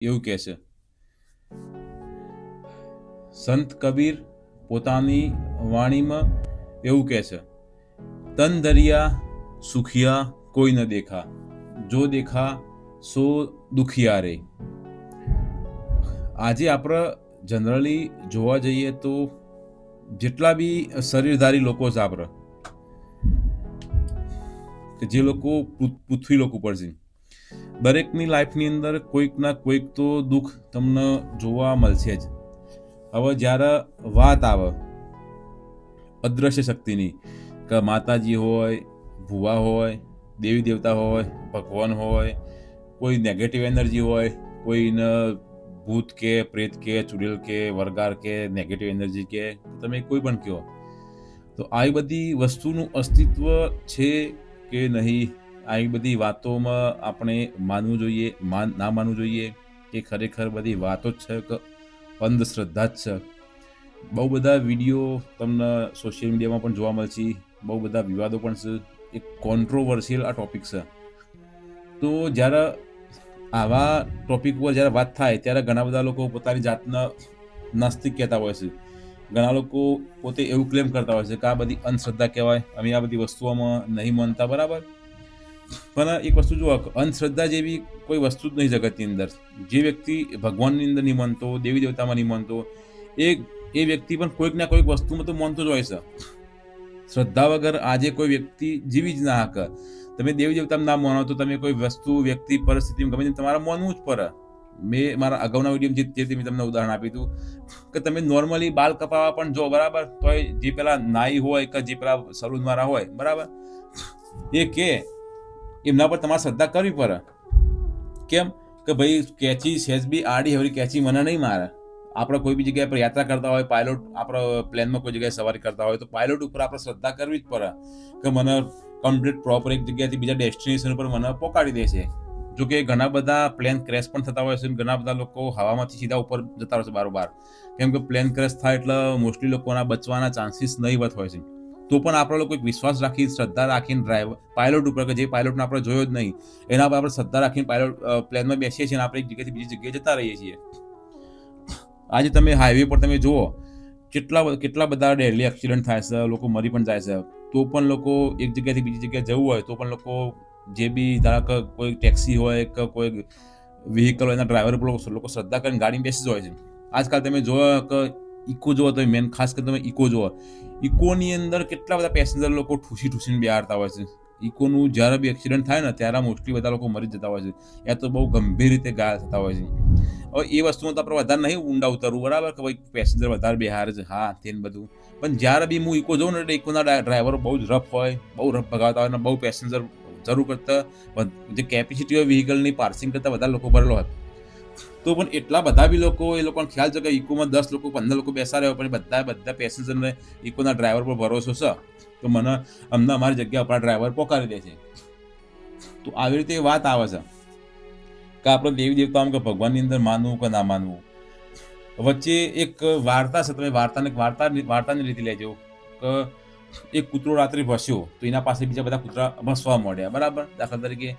એવું કહે છે. સંત કબીર પોતાની વાણીમાં એવું કહે છે, તન દરિયા સુખિયા કોઈ ન દેખા, જો દેખા સો દુખિયા રે. આજે આપણે જનરલી જોવા જઈએ તો જેટલા બી શરીરધારી લોકો છે આપણે જે લોકો પૃથ્વી લોકો પર છે. દરેકની લાઈફની અંદર કોઈક ના કોઈક તો દુઃખ તમને જોવા મળશે જ. હવે જ્યારે વાત આવે અદ્રશ્ય શક્તિની, કે માતાજી હોય, ભુવા હોય, દેવી દેવતા હોય, ભગવાન હોય, કોઈ નેગેટિવ એનર્જી હોય, કોઈને ભૂત કે પ્રેત કે, ચુડેલ કે, વરગાર કે નેગેટિવ એનર્જી કે, તમે કોઈ પણ કહો. તો આવી બધી વસ્તુનું અસ્તિત્વ છે કે નહીં? આવી બધી વાતોમાં આપણે માનવું જોઈએ, માન, ના માનવું જોઈએ કે ખરેખર બધી વાતો જ છે કે અંધશ્રદ્ધા જ છે. બહુ બધા વીડિયો તમને સોશિયલ મીડિયામાં પણ જોવા મળશે. બહુ બધા વિવાદો પણ છે. એક કોન્ટ્રોવર્સિયલ આ ટોપિક છે. તો જ્યારે આવા ટોપિક પર જ્યારે વાત થાય, ત્યારે ઘણા બધા લોકો પોતાની જાતના નાસ્તિક કહેતા હોય છે. ઘણા લોકો પોતે એવું ક્લેમ કરતા હોય છે કે આ બધી અંધશ્રદ્ધા કહેવાય. અમે આ બધી વસ્તુઓમાં નહીં માનતા, બરાબર? પણ એક વસ્તુ જુઓ, અંધશ્રદ્ધા જેવી કોઈ વસ્તુ જ નહીં જગતની અંદર. જે વ્યક્તિ ભગવાનની અંદર નહીં માનતો, દેવી દેવતામાં નહીં માનતો, એ એ વ્યક્તિ પણ કોઈક ના કોઈક વસ્તુમાં તો માનતો જ હોય છે. શ્રદ્ધા વગર આજે કોઈ વ્યક્તિ જીવી જ ના હકે તમે દેવી દેવતામાં ના માનો તો તમે કોઈ વસ્તુ, વ્યક્તિ, પરિસ્થિતિમાં ગમે તેમ તમારે માનવું જ પડે. મેં મારા અગાઉના વીડિયો જે મેં તમને ઉદાહરણ આપ્યું હતું કે તમે નોર્મલી બાલ કપાવા પણ જો, બરાબર? તો જે પેલા નાઈ હોય કે જે પેલા સલૂન મારા હોય, બરાબર? એ કે એમના પર તમારે શ્રદ્ધા કરવી પડે. કેમ? કે ભાઈ, કેચી સહેજ બી આડી હવે કેચી મને નહીં મારે. આપણે કોઈ બી જગ્યાએ પર યાત્રા કરતા હોય, પાયલોટ આપણે પ્લેનમાં કોઈ જગ્યાએ સવારી કરતા હોય, તો પાયલોટ ઉપર આપણે શ્રદ્ધા કરવી જ પડે કે મને કમ્પ્લીટ પ્રોપર એક જગ્યાએથી બીજા ડેસ્ટિનેશન ઉપર મને પહોંચાડી દે છે. જો કે ઘણા બધા પ્લેન ક્રેશ પણ થતા હોય છે ઘણા બધા લોકો હવામાંથી સીધા ઉપર જતા હોય છે બારોબાર. કેમ કે પ્લેન ક્રેશ થાય એટલે મોસ્ટલી લોકોના બચવાના ચાન્સીસ નહીવત હોય છે. તો પણ આપણે લોકો એક વિશ્વાસ રાખી શ્રદ્ધા રાખીને ડ્રાઈવર પાયલોટ ઉપર, કે જે પાયલોટને આપણે જોયો જ નહીં, એના પર આપણે શ્રદ્ધા રાખીને પાયલોટ પ્લેનમાં બેસીએ છીએ અને આપણે એક જગ્યાએથી બીજી જગ્યાએ જતા રહીએ છીએ. આજે તમે હાઈવે પર તમે જુઓ, કેટલા કેટલા બધા ડેલી એક્સિડન્ટ થાય છે, લોકો મરી પણ જાય છે. તો પણ લોકો એક જગ્યાએથી બીજી જગ્યાએ જવું હોય, તો પણ લોકો જે બી ધારા કે કોઈ ટેક્સી હોય, કે કોઈ વ્હીકલ હોય, એના ડ્રાઈવર પર લોકો શ્રદ્ધા કરીને ગાડી બેસી જ હોય છે. આજકાલ તમે જુઓ કે ઇકો જુઓ તો મેન ખાસ કરીને તમે ઇકો જુઓ ઇકોની અંદર કેટલા બધા પેસેન્જર લોકો ઠૂસી ઠૂસીને બેહાડતા હોય છે. ઇકોનું જ્યારે બી એક્સિડન્ટ થાય ને, ત્યારે મોસ્ટલી બધા લોકો મરી જતા હોય છે. યા તો બહુ ગંભીર રીતે ઘાયલ થતા હોય છે. હવે એ વસ્તુમાં તો આપણે વધારે નહીં ઊંડા ઉતરવું, બરાબર? કે ભાઈ પેસેન્જર વધારે બેહાર છે. હા તેને બધું. પણ જ્યારે બી હું ઇકો જોઉં ને, એટલે ઇકોના ડ્રાઈવરો બહુ જ રફ હોય, બહુ રફ ભગાવતા હોય અને બહુ પેસેન્જર જરૂર કરતાં જે કેપેસિટી હોય વ્હીકલની પાર્સિંગ કરતાં વધારે લોકો ભરેલો હોય. તો પણ એટલા બધા બી લોકો, એ લોકોને ખ્યાલ છે કે ઇકોમાં દસ લોકો, પંદર લોકો બેસા રહ્યો પણ બધા બધા પેસેન્જરને ઇકોના ડ્રાઈવર પર ભરોસો છે? તો મને અમને અમારી જગ્યા પર ડ્રાઈવર પોકારી દે છે. તો આવી રીતે વાત આવે છે કે આપણે દેવી દેવતાઓ કે ભગવાનની અંદર માનવું કે ના માનવું? વચ્ચે એક વાર્તા છે, તમે વાર્તાને, વાર્તા, વાર્તાની રીતે લેજો કે એક કૂતરો રાત્રે ભસ્યો, તો એના પાસે બીજા બધા કૂતરા ભસવા મળ્યા બરાબર? દાખલા તરીકે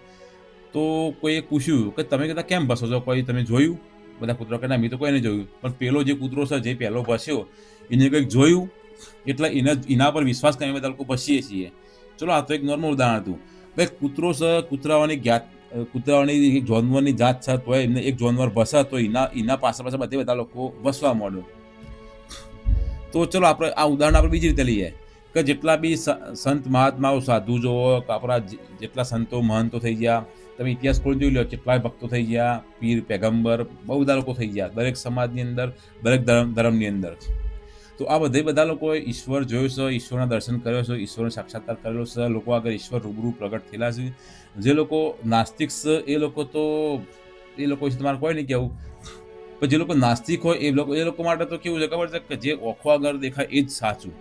તો કોઈએ પૂછ્યું કે તમે કદાચ કેમ ભસો છો? કોઈ તમે જોયું? બધા કૂતરો કે ના, મેં તો કોઈને જોયું. પણ પેલો જે કૂતરો છે, જે પહેલો ભસ્યો, એને કંઈક જોયું? એટલે એના એના પર વિશ્વાસ કરીને બધા લોકો ભસીએ છીએ. ચલો, આ તો એક નોર્મલ ઉદાહરણ હતું. ભાઈ કૂતરો છે, કૂતરાઓની જ્ઞાત કૂતરાઓની જાનવરની જાત છે, તો એમને એક જાનવર ભસા તો એના એના પાસે પાસે બધે બધા લોકો ભસવા માંડ્યો. તો ચલો, આપણે આ ઉદાહરણ આપણે બીજી રીતે લઈએ. કે જેટલા બી સંત મહાત્માઓ, સાધુ જોવો કે આપણા જેટલા સંતો મહંતો થઈ ગયા તમે ઇતિહાસ ખોલી જોઈ લો કેટલાય ભક્તો થઈ ગયા, પીર પેગમ્બર બહુ બધા લોકો થઈ ગયા, દરેક સમાજની અંદર, દરેક ધર્મ, ધર્મની અંદર. તો આ બધે બધા લોકોએ ઈશ્વર જોયો છે, ઈશ્વરના દર્શન કર્યો છે, ઈશ્વરનો સાક્ષાત્કાર કરેલો છે, લોકો આગળ ઈશ્વર રૂબરૂ પ્રગટ થયેલા છે. જે લોકો નાસ્તિક છે, એ લોકો તો, એ લોકો વિશે તમારે કોઈ નહીં કહેવું. પણ જે લોકો નાસ્તિક હોય, એ લોકો એ લોકો માટે તો કેવું છે, ખબર છે કે જે ઓખો આગળ દેખાય એ જ સાચું.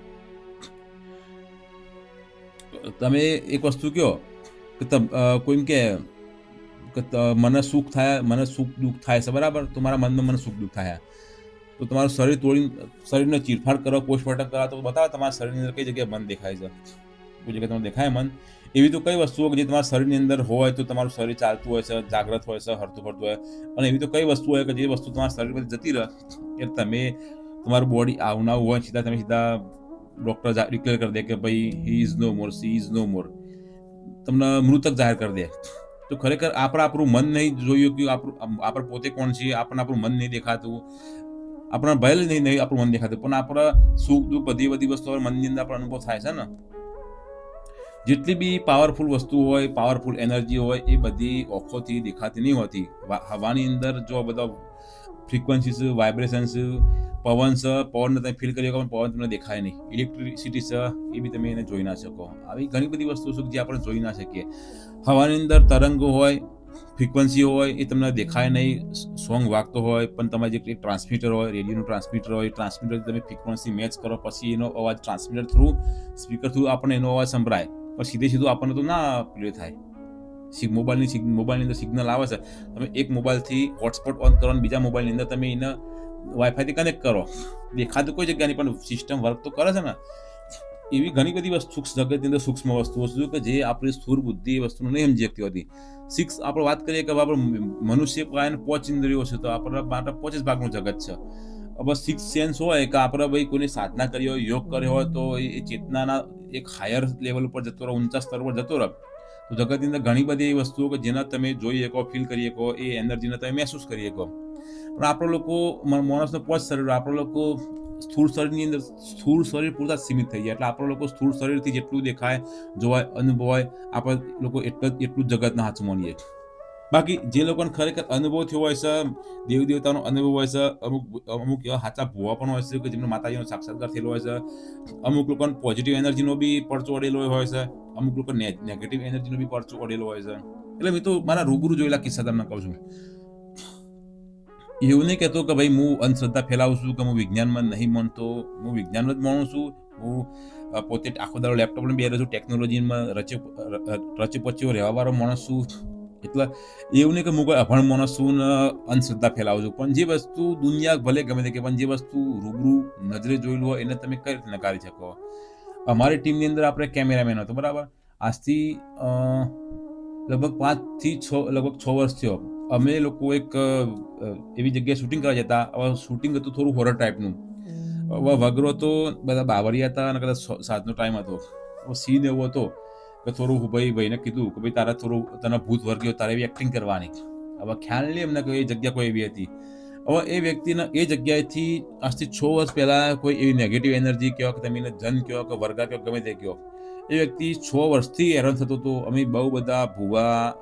તમે એક વસ્તુ કહો કે તમ કોઈ કે મને સુખ થાય, મને સુખ દુઃખ થાય છે, બરાબર? તો મારા મનમાં મને સુખ દુઃખ થાય. તો તમારું શરીર તોડી, શરીરને ચીરફાડ કરો, પોસ્ટમોર્ટમ કરો તો બતાવો તમારા શરીરની અંદર કઈ જગ્યાએ મન દેખાય છે. કોઈ જગ્યાએ તમને દેખાય મન? એવી તો કઈ વસ્તુઓ કે જે તમારા શરીરની અંદર હોય તો તમારું શરીર ચાલતું હોય છે, જાગ્રત હોય છે, હરતું ફરતું હોય. અને એવી તો કઈ વસ્તુ હોય કે જે વસ્તુ તમારા શરીર પર જતી રહે એ તમે તમારું બોડી આવનાવું હોય, સીધા તમે સીધા ડૉક્ટર ડિક્લેર કરી દે કે ભાઈ he is no more she is no more તમને મૃતક જાહેર કરી દે. તો ખરેખર આપણે આપણું મન નહીં જોયું કે આપણું આપણે પોતે કોણ છીએ? આપણને આપણું મન નહીં દેખાતું. આપણા ભયલ નહીં નહીં આપણું મન દેખાતું. પણ આપણા સુખ દુઃખ બધી બધી વસ્તુઓ મનની અંદર આપણો અનુભવ થાય છે ને? જેટલી બી પાવરફુલ વસ્તુ હોય પાવરફુલ એનર્જી હોય, એ બધી ઓખોથી દેખાતી નહીં હોતી. હવાની અંદર જો બધા ફ્રીક્વન્સીસ છે પવન છે પવનને તમે ફીલ કરી શકો, પણ પવન તમને દેખાય નહીં. ઇલેક્ટ્રિસિટી છે એ બી તમે એને જોઈ ના શકો. આવી ઘણી બધી વસ્તુઓ છે જે આપણે જોઈ ના શકીએ. હવાની અંદર તરંગો હોય ફ્રિકવન્સી હોય, એ તમને દેખાય નહીં. સોંગ વાગતો હોય, પણ તમારે જે ટ્રાન્સમીટર હોય રેડિયોનું ટ્રાન્સમીટર હોય ટ્રાન્સમીટર તમે ફ્રિકવન્સી મેચ કરો, પછી એનો અવાજ ટ્રાન્સમીટર થ્રુ સ્પીકર થ્રુ આપણને એનો અવાજ સંભળાય. પણ સીધે સીધું આપણને તો ના પ્લે થાય. મોબાઈલની સિગ મોબાઈલની અંદર સિગ્નલ આવે છે, તમે એક મોબાઈલથી હોટસ્પોટ ઓન કરો અને બીજા મોબાઈલની અંદર તમે એને વાઈફાઈથી કનેક્ટ કરો. દેખાતું કોઈ જગ્યાની, પણ સિસ્ટમ વર્ક તો કરે છે ને. એવી ઘણી બધી વસ્તુ જગતની અંદર સૂક્ષ્મ વસ્તુઓ છે કે જે આપણી સ્થૂર બુદ્ધિ એ વસ્તુને નહીં સમજી શકતી હોતી. સિક્સ આપણે વાત કરીએ કે આપણે મનુષ્ય પાસે પોચ ઇન્દ્રિયો છે, તો આપણા માટે પોચ જ ભાગનું જગત છે. હવે સિક્સ સેન્સ હોય કે આપણે ભાઈ કોઈની સાધના કરી હોય, યોગ કર્યો હોય, તો એ ચેતનાના એક હાયર લેવલ ઉપર જતો રહે, ઊંચા સ્તર પર જતો રહે. તો જગતની અંદર ઘણી બધી એવી વસ્તુઓ કે જેના તમે જોઈ શકો ફીલ કરી શકો, એ એનર્જીને તમે મહેસૂસ કરી શકો. પણ આપણો લોકો માણસનો પોચ શરીર આપણો લોકો સ્થૂળ શરીરની અંદર, સ્થૂળ શરીર પૂરતા સીમિત થઈ જાય. એટલે આપણો લોકો સ્થૂળ શરીરથી જેટલું દેખાય, જોવાય, અનુભવાય, આપણે લોકો એટલું જ એટલું જ જગતના હાથમાં માનીએ બાકી જે લોકોને ખરેખર અનુભવ થયો હોય છે દેવ દેવતાનો અનુભવ હોય છે, અમુક અમુક એવા સાચા ભૂવા પણ હોય છે કે જેમને માતાજીનો સાક્ષાત્કાર થયેલો હોય છે. અમુક લોકોને પોઝિટિવ એનર્જીનો બી પરચો અડેલો હોય છે. અમુક લોકો નેગેટિવ એનર્જીનો બી પરચો અડેલો હોય છે. એટલે મેં તો મારા રૂબરૂ જોયેલા કિસ્સા તમને કહું છું. એવું નહીં કહેતો કે ભાઈ હું અંધશ્રદ્ધા ફેલાવું છું, કે હું વિજ્ઞાનમાં નહીં માનતો. હું વિજ્ઞાનમાં જ માનું છું. હું પોતે આખો દાડો લેપટોપ બેરો છું ટેકનોલોજીમાં રચે રચે પચ્યો રહેવાવાળો માણસ છું. એટલે એવું નહીં કે હું કોઈ અભણ માણસ અંધશ્રદ્ધા ફેલાવું છું. પણ જે વસ્તુ દુનિયા ભલે ગમે તે કે પણ જે વસ્તુ રૂબરૂ નજરે જોયેલું હોય એને તમે કઈ રીતે નકારી શકો? અમારી ટીમની અંદર આપણે કેમેરામેન હતો બરાબર? આજથી લગભગ પાંચથી છ લગભગ છ વર્ષ થયો. અમે લોકો એક એવી જગ્યાએ શૂટિંગ કરવા જતા. હવે શૂટિંગ હતું થોડું હોરર ટાઈપનું હવે વગરો તો બધા બાવરિયા હતા અને કદાચ સાતનો ટાઈમ હતો. સીન એવો હતો. કે થોડું ભાઈ ભાઈને કીધું કે ભાઈ તારે થોડું, તને ભૂત વર્ગ્યો, તારે એવી એક્ટિંગ કરવાની. હવે ખ્યાલ નહીં એમને કે એ જગ્યા કોઈ એવી હતી. હવે એ વ્યક્તિને એ જગ્યાએથી આજથી છ વર્ષ પહેલાં કોઈ એવી નેગેટિવ એનર્જી કહો કે તમે જન કહો કે વર્ગા કહો ગમે તે કહો એ વ્યક્તિ છ વર્ષથી હેરાન થતો હતો. અમે બહુ બધા ભૂવા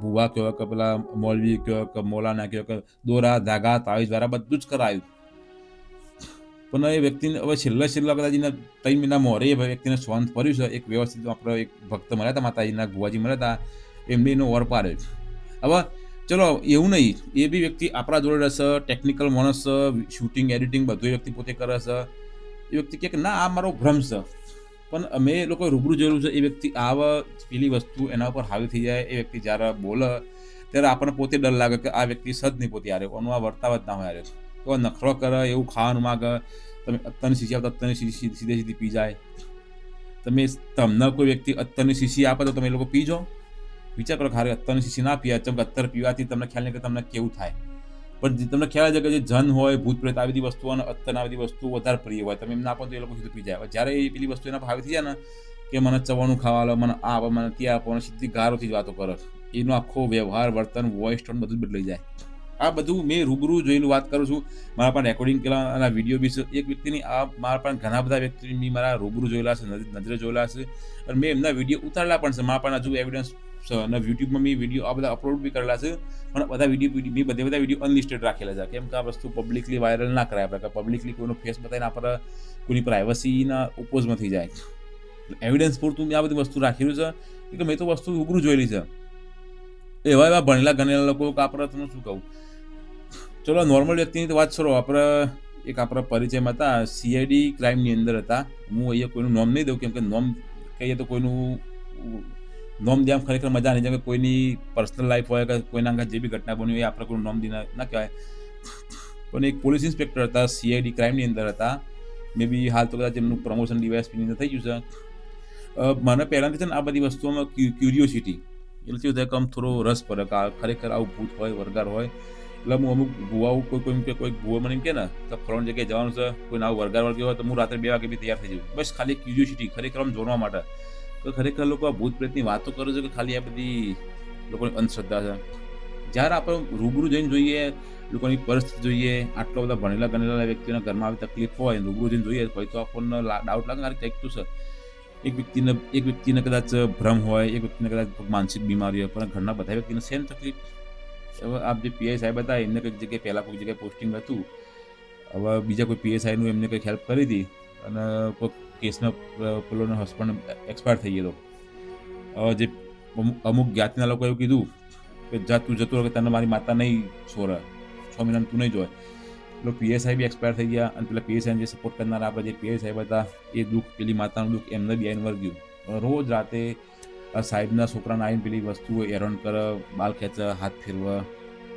ભૂવા કહો કે પેલા મૌલવી કહો કે મોલાના કહો કે દોરા, ધાગા, તાવીજ દ્વારા બધું જ કરાયું. પણ એ વ્યક્તિને હવે છેલ્લા છેલ્લા કદાચ એના ત્રણ મહિના મોરે એ વ્યક્તિને સ્વાંત ફર્યું છે. એક વ્યવસ્થિત આપણે એક ભક્ત મળ્યા હતા, માતાજીના ગુવાજી મળ્યા હતા. એમને એનો ઓર પાડ્યો હવે ચલો, એવું નહીં. એ બી વ્યક્તિ આપણા જોડે રહેશે ટેકનિકલ માણસ શૂટિંગ એડિટિંગ બધું વ્યક્તિ પોતે કરે છે. એ વ્યક્તિ કહે કે, ના, આ મારો ભ્રમ છે. પણ અમે લોકો રૂબરૂ જોયું છે, એ વ્યક્તિ આવા, પેલી વસ્તુ એના ઉપર હાવી થઈ જાય, એ વ્યક્તિ જ્યારે બોલે, ત્યારે આપણને પોતે ડર લાગે કે આ વ્યક્તિ સદ નહીં પોતે યારે કોનું આ વર્તાવ જ ના હોય યારે તો નખરો કરે એવું ખાવાનું માગે તમે અત્તરની શીશી આપતા અત્તરની શીશી સીધે સીધી પી જાય તમે તમને કોઈ વ્યક્તિ અત્તરની શીશી આપે તો તમે એ લોકો પી જાઓ વિચાર કરો ખારે અત્તરની શીશી ના પીવા ચમ અત્તર પીવાથી તમને ખ્યાલ નહીં કે તમને કેવું થાય પણ તમને ખ્યાલ છે કે જે જન હોય ભૂત પ્રેત આવી બધી વસ્તુઓ અને અત્તર આવી બધી વસ્તુઓ વધારે પ્રિય હોય તમે એમ ના આપો તો એ લોકો સીધું પી જાય જ્યારે એ પેલી વસ્તુ એના ભાવે થઈ જાય ને કે મને ચવાનું ખાવા મને આ મને ત્યાં આપો અને સીધી ગારોથી જ વાતો કરે એનો આખો વ્યવહાર વર્તન વોઇસ ટોન બધું બદલાઈ જાય આ બધું મેં રૂબરૂ જોયેલું વાત કરું છું. મારા પણ રેકોર્ડિંગ અને વીડિયો બી છે. એક વ્યક્તિની આ મારા પણ ઘણા બધા વ્યક્તિ મેં મારા રૂબરૂ જોયેલા છે, નજર- જોયેલા છે. અને મેં એમના વીડિયો ઉતારેલા પણ છે. મારા પણ હજુ એવિડન્સ અને યુટ્યુબમાં મેં વીડિયો આ બધા અપલોડ બી કરેલા છે. પણ બધા વીડિયો મેં બધા બધા વીડિયો અનલિસ્ટેડ રાખેલા છે. કેમ કે આ વસ્તુ પબ્લિકલી વાયરલ ના કરાય. આપણે પબ્લિકલી કોઈનો ફેસ બતાવીને આપણે કોઈની પ્રાઇવસીના ઓપોઝમાં થઈ જાય. એવિડન્સ પૂરતું મેં આ બધી વસ્તુ રાખેલું છે. કે મેં તો વસ્તુ રૂબરૂ જોયેલી છે. એવા એવા ભણેલા ગણેલા લોકો આપણે તમને શું કહું? ચલો નોર્મલ વ્યક્તિની વાત છોડો. આપણે એક આપણા પરિચયમાં હતા સીઆઈડી ક્રાઇમની અંદર હતા. હું અહીંયા કોઈનું નોમ નહીં દઉં, કેમ કે નોમ કહીએ તો કોઈનું નોમ દેવા ખરેખર મજા નહીં, જેમ કે કોઈની પર્સનલ લાઈફ હોય કે કોઈના અંગે જે બી ઘટના બની હોય આપણે કોઈનું નોમ દીને ના કહેવાય. પણ એક પોલીસ ઇન્સ્પેક્ટર હતા સીઆઈડી ક્રાઇમની અંદર હતા. મે બી હાલ તો કદાચ એમનું પ્રમોશન ડીવાયએસપીની અંદર થઈ ગયું છે. મને પહેલાંથી છે ને આ બધી વસ્તુઓમાં ક્યુરિયોસિટી એટલે શું થાય કે આમ થોડો રસ પડે ખરેખર આવું ભૂત હોય વરગાર હોય. એટલે હું અમુક ગુવાઓ કોઈ કોઈ કે કોઈ ગુવા મને કે ને તો ફલાણી જગ્યાએ જવાનું છે કોઈ નાવ વરગાર વળગ્યો હોય તો હું રાત્રે બે વાગે બી તૈયાર થઈ જાઉં. બસ ખાલી ક્યુરિયોસિટી ખરેખર આમ જોડવા માટે. તો ખરેખર લોકો આ ભૂત પ્રેતની વાતો કરે છે કે ખાલી આ બધી લોકોની અંધશ્રદ્ધા છે. જ્યારે આપણે રૂબરૂ જઈને જોઈએ, લોકોની પરિસ્થિતિ જોઈએ, આટલા બધા ભણેલા ગણેલા વ્યક્તિના ઘરમાં આવી તકલીફ હોય રૂબરૂ જઈને જોઈએ હોય તો આપણને ડાઉટ લાગે કે કંઈક તો છે. એક વ્યક્તિને એક વ્યક્તિને કદાચ ભ્રમ હોય, એક વ્યક્તિને કદાચ માનસિક બીમારી હોય, પણ ઘરના બધા વ્યક્તિને સેમ તકલીફ. હવે આપ જે પીઆઈ સાહેબ હતા એમને કંઈક જગ્યાએ પહેલાં કોઈ જગ્યાએ પોસ્ટિંગ હતું, હવે બીજા કોઈ પીએસઆઈનું એમને કંઈક હેલ્પ કરી હતી અને કોઈ કેસનો પેલોનો હસબન્ડ એક્સપાયર થઈ ગયો હવે જે અમુક- જ્ઞાતિના લોકો એવું કીધું કે, જા, તું જતો કે તને મારી માતા નહીં છોરા છ મહિનાનું તું નહીં જોય પેલો પીએસઆઈ બી એક્સપાયર થઈ ગયા, અને પેલા પીએસઆઈ જે સપોર્ટ કરનારા આપણે જે પીએસ સાહેબ હતા એ દુઃખ, પેલી માતાનું દુઃખ એમને બી આઈને વર્ગ્યું રોજ રાતે સાહેબના છોકરાને આવીને પેલી વસ્તુઓ હેરાન કરે, બાલ ખેંચે, હાથ ફેરવે,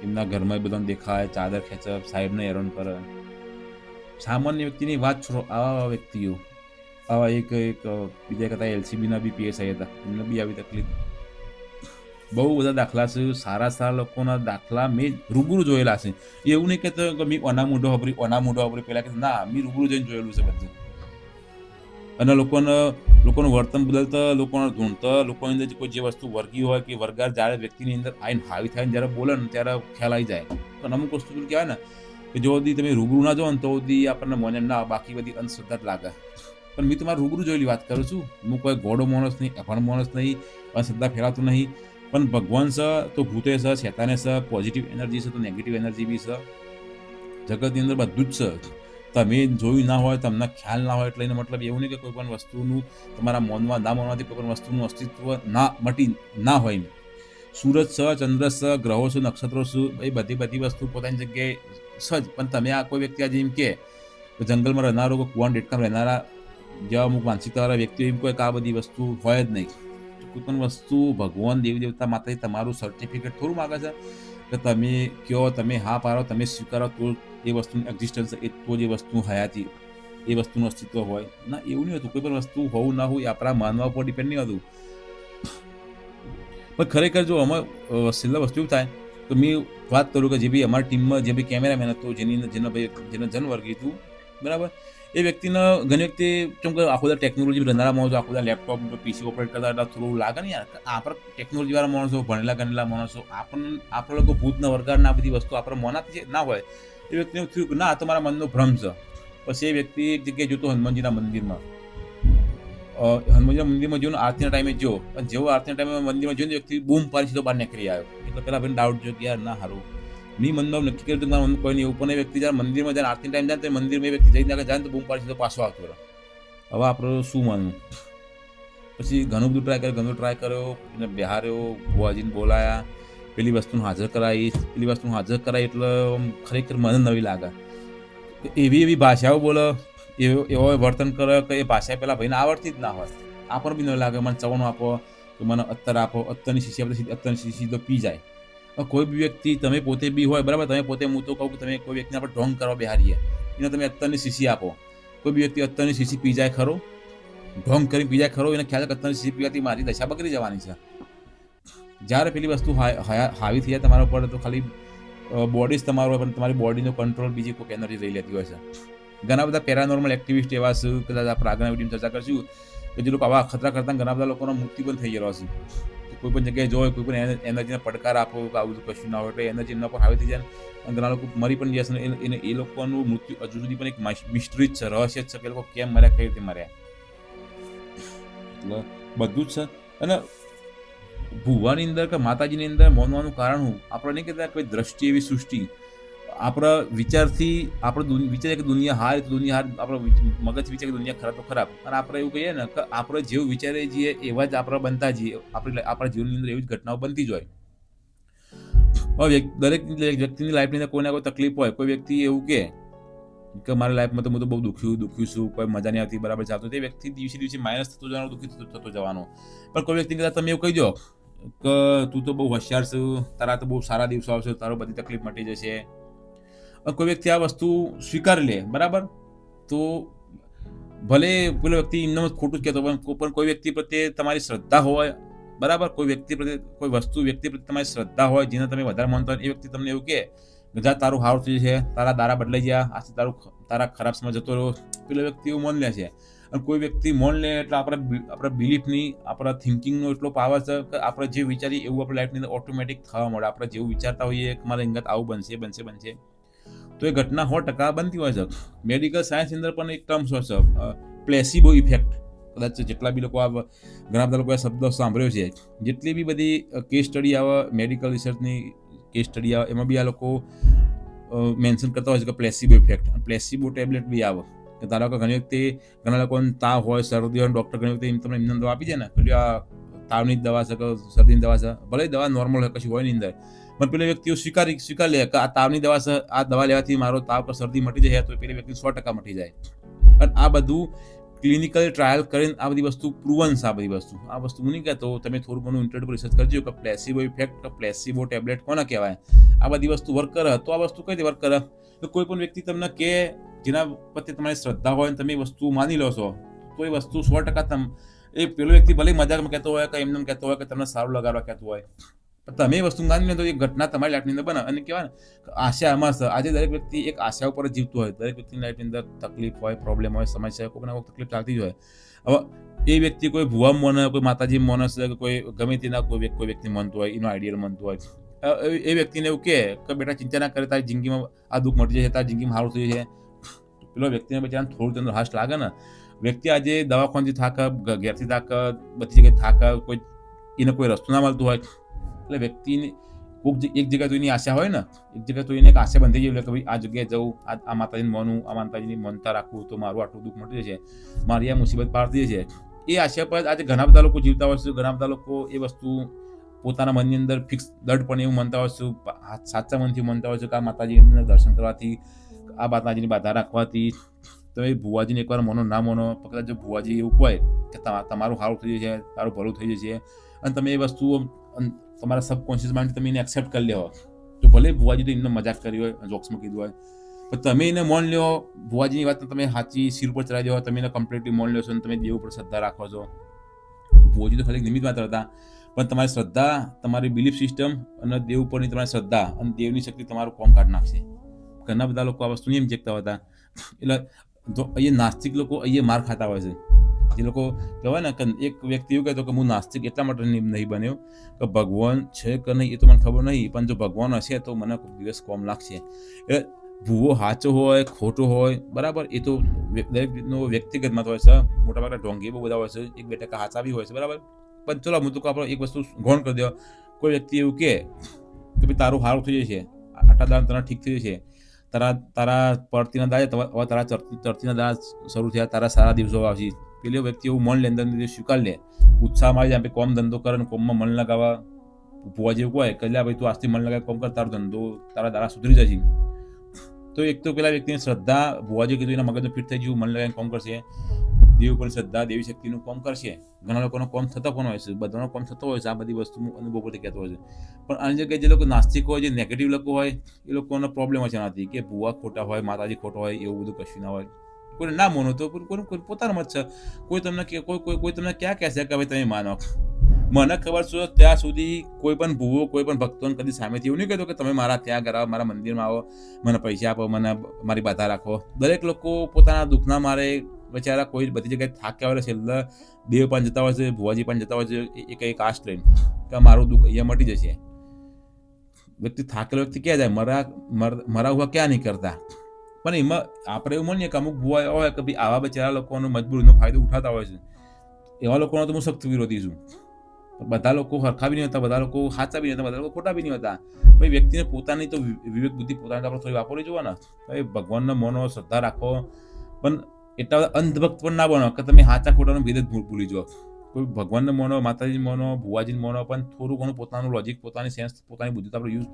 એમના ઘરમાં બધાને દેખાય, ચાદર ખેંચે, સાહેબને હેરાન કરે. સામાન્ય વ્યક્તિની વાત છોડો, આવા વ્યક્તિઓ. આવા એક એક, બીજા કરતા એલસીબીના બી પીએસઆઈ હતા. એમને બી આવી તકલીફ. બહુ બધા દાખલા છે. સારા સારા લોકોના દાખલા મેં રૂબરૂ જોયેલા છે. એવું નહીં કહેતો કે મેં ઓના મોઢો વાપરી ઓના મોઢો વાપરી પહેલાં કે ના, મેં રૂબરૂ જઈને જોયેલું છે બધું. અને લોકોને, લોકોનું વર્તન બદલતા, લોકોને ધૂણતા, લોકોની અંદર કોઈ જે વસ્તુ વર્ગી હોય કે વર્ગાર જ્યારે વ્યક્તિની અંદર આવીને હાવી થાય જ્યારે બોલે ને ત્યારે ખ્યાલ આવી જાય. પણ અમુક વસ્તુ કહેવાય ને કે જો સુધી તમે રૂબરૂ ના જાઓ ને તો સુધી આપણને મને ના, બાકી બધી અંધશ્રદ્ધા લાગે. પણ મેં તમારે રૂબરૂ જોયેલી વાત કરું છું. હું કોઈ ગોડો માણસ નહીં, અભણ માણસ નહીં, અંધશ્રદ્ધા ફેલાતું નહીં. પણ ભગવાન છે તો ભૂતે છે શેતાને છે પોઝિટિવ એનર્જી છે તો નેગેટિવ એનર્જી બી છે જગતની અંદર બધું જ છે તમે જોયું ના હોય, તમને ખ્યાલ ના હોય, એટલે એનો મતલબ એવું નહીં કે કોઈ પણ વસ્તુનું તમારા મનમાં, ના મોનમાંથી કોઈ પણ વસ્તુનું અસ્તિત્વ ના મટી, ના હોય સૂરજ સ, ચંદ્ર સ, ગ્રહો છે નક્ષત્રો છું એ બધી બધી વસ્તુ પોતાની જગ્યાએ સજ પણ તમે આ કોઈ વ્યક્તિ આજે એમ કે જંગલમાં રહેનારો કોઈ કુવાન ડેટકામ રહેનારા, જેવા અમુક માનસિકતાવાળા વ્યક્તિઓ એમ કોઈ કે આ બધી વસ્તુ હોય જ નહીં. કોઈ પણ વસ્તુ, ભગવાન દેવી દેવતા માતાજી તમારું સર્ટિફિકેટ થોડું માગે છે કે તમે કયો, તમે હા પાડો, તમે સ્વીકારો તો એ વસ્તુની એક્ઝિસ્ટન્સ એ તો જે વસ્તુ હયાતી, એ વસ્તુનું અસ્તિત્વ હોય. ના, એવું નહીં હોતું. કોઈ પણ વસ્તુ હોવું ના હોય આપણા માનવા ઉપર ડિપેન્ડ નહીં હતું. પણ ખરેખર જો અમે છેલ્લા વસ્તુ થાય તો મેં વાત કરું કે જે બી અમારી ટીમમાં જે બી કેમેરામેન હતો, જેની, જેના ભાઈ, જેના જન્મવર્ગી હતું બરાબર? એ વ્યક્તિને ઘણી વ્યક્તિ કેમ કે આખો બધા ટેકનોલોજી રંધારા માણસો, આખો બધા લેપટોપ પીસી ઓપરેટ કરતા એટલે થોડું લાગે ને યાર. આપણે ટેકનોલોજી માણસો, ભણેલા, ગણેલા માણસો આપણને આપણે લોકો ભૂતના વર્ગારના બધી વસ્તુ આપણે મોનાથી ના હોય. એ વ્યક્તિને થયું કે ના તમારા તો મારા મનનો ભ્રમ છે. પછી એ વ્યક્તિ એક જગ્યાએ જોતો હનુમાનજીના મંદિરમાં. હનુમાનજીના મંદિરમાં જોયું આરતીના ટાઈમે જો. જેવો આરતીના ટાઈમે મંદિરમાં જોઈને વ્યક્તિ બૂમ પાડી સીધો બહાર નીકળી આવ્યો. એટલે પેલા ભાઈને ડાઉટ જો કે યાર ના, હારું. ની મનમાં નક્કી કર્યું કે મારા કોઈ નહીં એવું પણ વ્યક્તિ જ્યારે મંદિરમાં જ્યારે આરતી ટાઈમ જાય તો મંદિરમાં એ વ્યક્તિ જઈને આગળ જાય તો બૂમ પાડી તો પાછો આવતો રહ્યો હવે આપણે શું માનવું? પછી ઘણું બધું ટ્રાય કર્યું, ઘણું ટ્રાય કર્યો, એને બિહાર્યો, ભુવાજીને બોલાયા, પેલી વસ્તુનું હાજર કરાવી, પેલી વસ્તુનું હાજર કરાવી એટલે ખરેખર મને નવી લાગે. એવી એવી ભાષાઓ બોલે, એવો એવો વર્તન કરે કે એ ભાષા પેલા ભાઈને આવડતી જ ના હોય. આપણને બી ન લાગે, મને ચવણો આપો, કે મને અત્તર આપો, અત્તરની શીશી આપણે તો અત્તરની શીશી તો પી જાય. કોઈ બી વ્યક્તિ તમે પોતે બી હોય, બરાબર, તમે પોતે હું તો કહું કે તમે કોઈ વ્યક્તિને આપણે ઢોંગ કરવા બિહારીએ, એને તમે અત્તરની શીશી આપો. કોઈ બી વ્યક્તિ અત્તરની શીશી પી જાય ખરો ઢોંગ કરી પી જાય ખરો, એને ખ્યાલ કે અત્તરની શીશી પીવાથી મારી દશા બગડી જવાની છે. જ્યારે પેલી વસ્તુ હાવી થઈ જાય તમારા ઉપર, તો ખાલી બોડી જ તમારું હોય, પણ તમારી બોડીનો કંટ્રોલ બીજી કોઈ એનર્જી લઈ લેતી હોય છે. ઘણા બધા પેરાનોર્મલ એક્ટિવિસ્ટ એવા છે, કદાચ આપણે આગળના વીડિયો ચર્ચા કરશું, કે જે લોકો આવા ખતરા કરતા ઘણા બધા લોકોનો મૃત્યુ પણ થઈ ગયેલો છે કોઈ પણ જગ્યાએ જોયો કોઈ પણ એનર્જીને પડકાર આપો કે આવું બધું કશું ના હોય, એટલે એનર્જી એમના પર હાવી થઈ જાય અને ઘણા લોકો મરી પણ જશે એને, એ લોકોનું મૃત્યુ હજુ સુધી પણ એક મિસ્ટ્રી જ છે, રહસ્ય જ છે, કે લોકો કેમ મર્યા, કઈ રીતે મર્યા. એટલે બધું જ છે. અને ભુવાની અંદર કે માતાજીની અંદર મોનવાનું કારણ હું આપણે નહીં કહેતા કોઈ દ્રષ્ટિ એવી સૃષ્ટિ આપણા વિચારથી આપણે વિચારીએ કે દુનિયા હાર દુનિયા હાર આપણો મગજ વિચારે કે દુનિયા ખરાબ તો ખરાબ. અને આપણે એવું કહીએ ને કે આપણે જેવું વિચારીએ છીએ એવા જ આપણે બનતા જઈએ. આપણે આપણા જીવનની અંદર એવી જ ઘટનાઓ બનતી જ હોય. હવે દરેક વ્યક્તિની લાઈફની અંદર કોઈ ના કોઈ તકલીફ હોય, કોઈ વ્યક્તિ એવું કે કે મારી લાઈફમાં તો હું તો બહુ દુખ્યું દુખ્યું છું, કોઈ મજા નહીં આવતી, બરાબર ચાલતું તે વ્યક્તિ દિવસે દિવસે માઇનસ થતો જવાનો, દુઃખી થતો જવાનો. પણ કોઈ વ્યક્તિ કદાચ તમે એવું કહી દો કે, તું તો બહુ હોશિયાર છું, તારા તો બહુ સારા દિવસો આવશે, તારો બધી તકલીફ મટી જશે. કોઈ વ્યક્તિ આ વસ્તુ સ્વીકારી લે બરાબર તો ભલે પેલો વ્યક્તિ એમને ખોટું જ કહેતો પણ કોઈ વ્યક્તિ પ્રત્યે તમારી શ્રદ્ધા હોય બરાબર કોઈ વ્યક્તિ પ્રત્યે કોઈ વસ્તુ વ્યક્તિ પ્રત્યે તમારી શ્રદ્ધા હોય જેને તમે વધારે માનતા હોય, એ વ્યક્તિ તમને એવું કહે, કે જા, તારું હારું થયું છે તારા દારા બદલાઈ ગયા, આથી તારું તારા ખરાબ સમય જતો રહ્યો. પેલો વ્યક્તિ એવું મન લે છે. અને કોઈ વ્યક્તિ મન લે એટલે આપણા આપણા બિલીફની આપણા થિંકિંગનો એટલો પાવર છે કે આપણે જે વિચારીએ એવું આપણે લાઈફની અંદર ઓટોમેટિક થવા મળે. આપણે જેવું વિચારતા હોઈએ કે મારા અંગત આવું બનશે બનશે બનશે. તો એ ઘટના સો ટકા બનતી હોય છે. મેડિકલ સાયન્સ અંદર પણ એક ટર્મ્સ હોય છે પ્લેસિબો ઇફેક્ટ કદાચ જેટલા બી લોકો આ ઘણા બધા લોકોએ શબ્દ સાંભળ્યો છે. જેટલી બી બધી કેસ સ્ટડી આવે મેડિકલ રિસર્ચની કેસ સ્ટડી આવે, એમાં બી આ લોકો મેન્શન કરતા હોય છે કે પ્લેસિબો ઇફેક્ટ પ્લેસિબો ટેબ્લેટ બી આવે. કે ધારો કે ઘણી વખતે ઘણા લોકોને તાવ હોય, શરદી હોય ડૉક્ટર ઘણી વખતે એમ તમને એમને દવા આપી દે ને કે આ તાવની જ દવા છે કે શરદીની દવા છે, ભલે દવા નોર્મલ હોય, કશું હોય નહીં અંદર. પણ પેલી વ્યક્તિઓ સ્વીકારી સ્વીકાર લે કે આ તાવની દવા આ દવા લેવાથી મારો તાવ કે શરદી મટી જાય તો પેલી વ્યક્તિ સો ટકા મટી જાય. અને આ બધું ક્લિનિકલ ટ્રાયલ કરીને આ બધી વસ્તુ પ્રુવન્સ આ બધી વસ્તુ. આ વસ્તુ હું નહીં કહેતો, તમે થોડું ઘણું ઇન્ટરનેટ પર રિસર્ચ કરજો કે પ્લેસિબો ઇફેક્ટ પ્લેસિબો ટેબ્લેટ કોને કહેવાય? આ બધી વસ્તુ વર્ક કરે, તો આ વસ્તુ કઈ રીતે વર્ક કરે? તો કોઈ પણ વ્યક્તિ તમને કે જેના પ્રત્યે તમારી શ્રદ્ધા હોય તમે એ વસ્તુ માની લો છો, તો એ વસ્તુ સો ટકા તમ, એ પેલો વ્યક્તિ ભલે મજાકમાં કહેતો હોય કે એમને એમ કહેતો હોય કે તમને સારું લગાડવા કહેતો હોય. તમે એ વસ્તુ માની લો તો એ ઘટના તમારી લાઈફની અંદર બને અને કહેવાય ને આશા અમાર આજે દરેક વ્યક્તિ એક આશા ઉપર જીવતું હોય. દરેક વ્યક્તિની લાઈફની અંદર તકલીફ હોય પ્રોબ્લેમ હોય, સમસ્યા કોઈ કોઈ તકલીફ ચાલતી જ હોય. હવે એ વ્યક્તિ કોઈ ભુવા મોને, કોઈ માતાજી મોનસ કોઈ ગમે તેના કોઈ કોઈ વ્યક્તિ માનતું હોય, એનો આઈડિયલ માનતું હોય. એ- વ્યક્તિને એવું કહે કે બેટા ચિંતા ના કરે, તારી જિંદગીમાં આ દુઃખ મટી જશે, તારી જિંદગીમાં સારું થઈ જશે. પેલો વ્યક્તિને બચારાને થોડું તેનો હાશ લાગે ને. વ્યક્તિ આજે દવાખાનથી થાક ઘેરથી થાક, બધી જગ્યાએ થાક, કોઈ એને કોઈ રસ્તો ના મળતું હોય. એટલે વ્યક્તિને કોઈક એક જગ્યાએ એની આશા હોય ને, એક જગ્યાએ તો એને એક આશા બંધી ગઈ એટલે કે ભાઈ આ જગ્યાએ જવું આ માતાજીને માનું આ માતાજીની માનતા રાખવું તો મારું આટલું દુઃખ મટી જશે, મારી આ મુસીબત પાર થઈ જશે. એ આશા પર આજે ઘણા બધા લોકો જીવતા હોય છે, ઘણા બધા લોકો એ વસ્તુ પોતાના મનની અંદર ફિક્સ દઢપણે એવું માનતા હોય છે સાચા મનથી માનતા હોય છે કે આ માતાજીને દર્શન કરવાથી, આ માતાજીની બાધા રાખવાથી, તમે ભુવાજીને એકવાર મનો ના મોનો, કદાચ જો ભુવાજી એવું કહે કે તમારું સારું થઈ જશે, તારું ભલું થઈ જશે, અને તમે એ વસ્તુ અન- તમારા સબકોન્શિયસ માઇન્ડ તમે એને એક્સેપ્ટ કરી લેવા. તો ભલે ભુવાજી તો એમને મજાક કરી હોય જોક્સમાં કીધું હોય, પણ તમે એને મોન લ્યો. ભુવાજીની વાત તમે સાચી સિર ઉપર ચડાવી દો તમે એને કમ્પ્લીટલી મોન લ્યો છો અને તમે દેવ ઉપર શ્રદ્ધા રાખો છો. ભુવાજી તો ખાલી નિમિત માત્ર હતા. પણ તમારી શ્રદ્ધા, તમારી બિલીફ સિસ્ટમ અને દેવ ઉપરની તમારી શ્રદ્ધા અને દેવની શક્તિ તમારું કોમ કાઢ નાખશે. ઘણા બધા લોકો આ વસ્તુ નહીં સમજતા હતા. એટલે તો અહીંયા નાસ્તિક લોકો અહીંયા માર ખાતા હોય છે. જે લોકો કહેવાય ને કે એક વ્યક્તિ એવું કહેતો કે હું નાસ્તિક એટલા માટે નહીં બન્યો કે ભગવાન છે કે નહીં એ તો મને ખબર નહીં, પણ જો ભગવાન હશે તો મને દિવસ કોમ લાગશે. એટલે ભૂવો સાચો હોય, ખોટો હોય, બરાબર, એ તો દરેકનો વ્યક્તિગત મત હોય છે. મોટાભાગના ઢોંગી બહુ બધા હોય છે, એક બે ટકા સાચા બી હોય છે, બરાબર? પણ ચલો, હું તો આપણે એક વસ્તુ ગૌણ કરી દો. કોઈ વ્યક્તિ એવું કહે કે ભાઈ, તારું સારું થઈ જશે આટલા દાડા તને ઠીક થઈ જશે. તારા તારા પડતીના દાડે હવે તારા ચડતી ચડતીના દાડા શરૂ થયા, તારા સારા દિવસો આવશે. પેલો વ્યક્તિ એવું મન લે અંદર સ્વીકાર લે. ઉત્સાહમાં આવી જાય કોમ ધંધો કરે ને કોમમાં મન લગાવવા. ભુવા જેવું કહે કે ભાઈ તું આજથી મન લગાવે કોમ કર, તારો ધંધો, તારા દારા સુધરી જશે. તો એક તો પેલા વ્યક્તિની શ્રદ્ધા ભુવાજી કીધું, એના મગજમાં ફિટ થઈ ગયું મન લગાવીને કોમ કરશે. દેવ પર શ્રદ્ધા, દેવી શક્તિનું કોમ કરશે. ઘણા લોકોનો કોમ થતો પણ હોય છે. બધાનો કોમ થતો હોય છે. આ બધી વસ્તુ અનુભવ પરથી કહેતો હોય છે. પણ આની જગ્યાએ જે લોકો નાસ્તિક હોય, જે નેગેટિવ લોકો હોય, એ લોકોનો પ્રોબ્લેમ હોય છે નથી કે ભુવા ખોટા હોય, માતાજી ખોટો હોય, એવું બધું કશું ના હોય. કોઈને ના માનો તો કોઈ કોઈ પોતાનો મત છે. કોઈ તમને કોઈ કોઈ કોઈ તમને ક્યાં કહેશે કે ભાઈ તમે માનો? મને ખબર છે ત્યાં સુધી કોઈ પણ ભૂવો, કોઈ પણ ભક્તોને કદી સામેથી એવું નહીં કહેતો કે તમે મારા ત્યાં કરાવો, મારા મંદિરમાં આવો, મને પૈસા આપો, મને મારી બાધા રાખો. દરેક લોકો પોતાના દુઃખના મારે બચારા કોઈ બધી જગ્યાએ થાક્યા હોય છેલ્લા દેવ પણ જતા હોય છે, ભુવાજી પણ જતા હોય છે, એ- એક કાસ્ટ લઈને કે મારું દુઃખ અહીંયા મટી જશે. વ્યક્તિ થાકેલો વ્યક્તિ ક્યાં જાય? મરા મર- હુआ ક્યાં નહીં કરતા? પણ એમાં આપણે એવું માનીએ કે અમુક ભુવા એવા હોય કે ભાઈ આવા બચારા લોકોનો મજબૂરીનો ફાયદો ઉઠાતા હોય છે. એવા લોકોનો તો હું સખ્ત વિરોધી છું. બધા લોકો હરખા બી નહીં હોતા, બધા લોકો સાચા બી નહીં હોતા, બધા લોકો ખોટા બી નહીં હોતા. ભાઈ વ્યક્તિને પોતાની તો વિવેક બુદ્ધિ પોતાની આપણે થોડી વાપરવી જોવા ને. ભાઈ ભગવાનનો મોનો શ્રદ્ધા રાખો. પણ એટલા અંધભક્ત પણ ના બનો કે તમે સાચા ખોટાનો ભેદ જ ભૂલી જાઓ. કોઈ ભગવાનને મોનો માતાજી મોનો ભુવાજીને મોનો પણ થોડું ઘણું પોતાનું લોજિક પોતાની સેન્સ પોતાની બુદ્ધિ તો આપણે યુઝ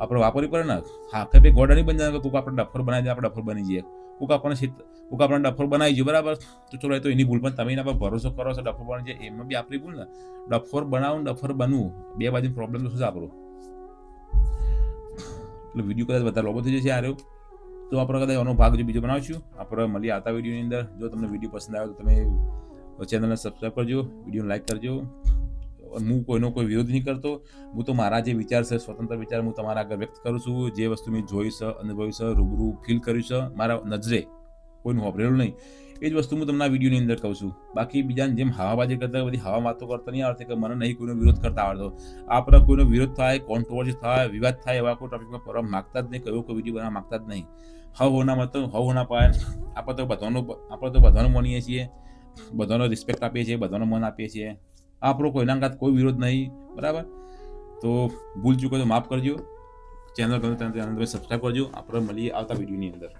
આપણે વાપરવી પડે ને? હાથે બે ગોડા નહીં બની જાય કે આપણે ડફર બનાવી દે, આપણે ડફર બની જઈએ. કોઈક આપણને શીત કોઈક આપણે ડફર બનાવી જોઈએ, બરાબર? તો ચલો, એ તો એની ભૂલ, પણ તમે એના પર ભરોસો કરો છો ડફર બની જાય, એમાં બી આપણી ભૂલ ને. ડફર બનાવું ડફર બનવું, બે બાજુ પ્રોબ્લેમ તો શું છે આપણો? એટલે વીડિયો કદાચ વધારે લોબો થઈ જશે આર્યો તો આપણે કદાચ એનો ભાગ જો બીજો બનાવશું. આપણે મળીએ આવતા વિડીયોની અંદર. જો તમને વીડિયો પસંદ આવ્યો તો તમે ચેનલને સબસ્ક્રાઈબ કરજો વિડીયોને લાઈક કરજો. હું કોઈનો કોઈ વિરોધ નહીં કરતો. હું તો મારા જે વિચાર છે, સ્વતંત્ર વિચાર હું તમારા આગળ વ્યક્ત કરું છું. જે વસ્તુ મેં જોઈ છે, અનુભવી છે, રૂબરૂ ફીલ કર્યું છે, મારા નજરે કોઈનું વાપરેલું નહીં. એ જ વસ્તુ હું તમને વિડીયોની અંદર કહું છું. બાકી બીજાને જેમ હવાબાજી કરતા બધી હવા વાતો કરતા નહીં આવડતી કે મને નહીં કોઈનો વિરોધ કરતા આવડતો. આપણે કોઈનો વિરોધ થાય કોન્ટ્રોવર્સી થાય, વિવાદ થાય એવા કોઈ ટોપિકમાં ફરવા માગતા જ નહીં, કયો કોઈ વીડિયો બનાવવા માગતા જ નહીં. હવ હોના મત, હવ હોના પાય આપણે તો બધાનો, આપણે તો બધાનો માનીએ છીએ. બધાનો રિસ્પેક્ટ આપીએ છીએ, બધાનો મન આપીએ છીએ. આપણો કોઈના અંગાત કોઈ વિરોધ નહીં, બરાબર? તો ભૂલ ચૂકો તો માફ કરજો. ચેનલ ગમે ત્યાં તમે સબસ્ક્રાઈબ કરજો. આપણે મળીએ આવતા વિડીયોની અંદર.